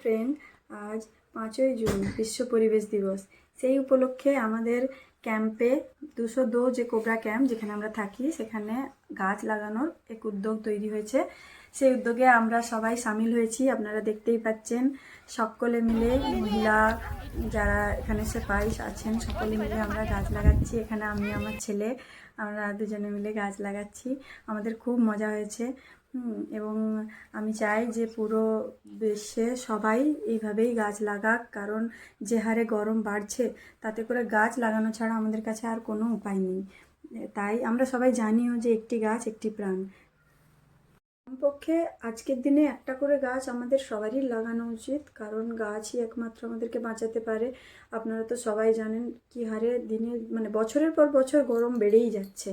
Friend আজ পাঁচই June, বিশ্ব পরিবেশ দিবস। সেই উপলক্ষে আমাদের ক্যাম্পে দুশো দো যে কোবরা ক্যাম্প যেখানে আমরা থাকি, সেখানে গাছ লাগানোর এক উদ্যোগ তৈরি হয়েছে। সেই উদ্যোগে আমরা সবাই সামিল হয়েছি। আপনারা দেখতেই পাচ্ছেন, সকলে মিলে মহিলা যারা এখানে সেপাই আছেন, সকলে মিলে আমরা গাছ লাগাচ্ছি। এখানে আমি, আমার ছেলে, আমরা দুজনে মিলে গাছ লাগাচ্ছি। আমাদের খুব মজা হয়েছে। এবং আমি চাই যে পুরো বিশ্বে সবাই এইভাবেই গাছ লাগাক, কারণ যে হারে গরম বাড়ছে, তাতে করে গাছ লাগানো ছাড়া আমাদের কাছে আর কোনো উপায় নেই। তাই আমরা সবাই জানিও যে একটি গাছ, একটি প্রাণ। কমপক্ষে আজকের দিনে একটা করে গাছ আমাদের সবারই লাগানো উচিত, কারণ গাছই একমাত্র আমাদেরকে বাঁচাতে পারে। আপনারা তো সবাই জানেন কি হারে দিনে মানে বছরের পর বছর গরম বেড়েই যাচ্ছে।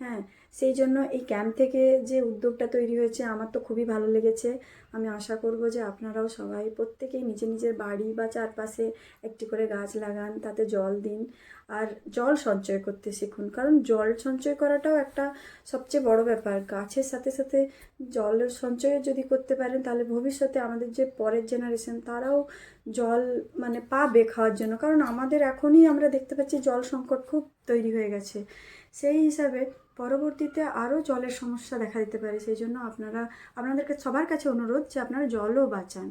হ্যাঁ সেই জন্য এই ক্যাম্প থেকে যে উদ্যোগটা তৈরি হয়েছে আমার তো খুবই ভালো লেগেছে। আমি আশা করব যে আপনারাও সবাই প্রত্যেকেই নিজের নিজের বাড়ি বা চারপাশে একটি করে গাছ লাগান, তাতে জল দিন। আর জল সঞ্চয় করতে শিখুন, কারণ জল সঞ্চয় করাটাও একটা সবচেয়ে বড় ব্যাপার। গাছের সাথে সাথে জলের সঞ্চয় যদি করতে পারেন, তাহলে ভবিষ্যতে আমাদের যে পরের জেনারেশন তারাও জল মানে পাবে খাওয়ার জন্য। কারণ আমাদের এখনই আমরা দেখতে পাচ্ছি জল সংকট খুব তৈরি হয়ে গেছে। সেই হিসাবে পরবর্তীতে আরও জলের সমস্যা দেখা দিতে পারে, সেই জন্য আপনারা, আপনাদেরকে সবার কাছে অনুরোধ যে আপনারা জলও বাঁচান।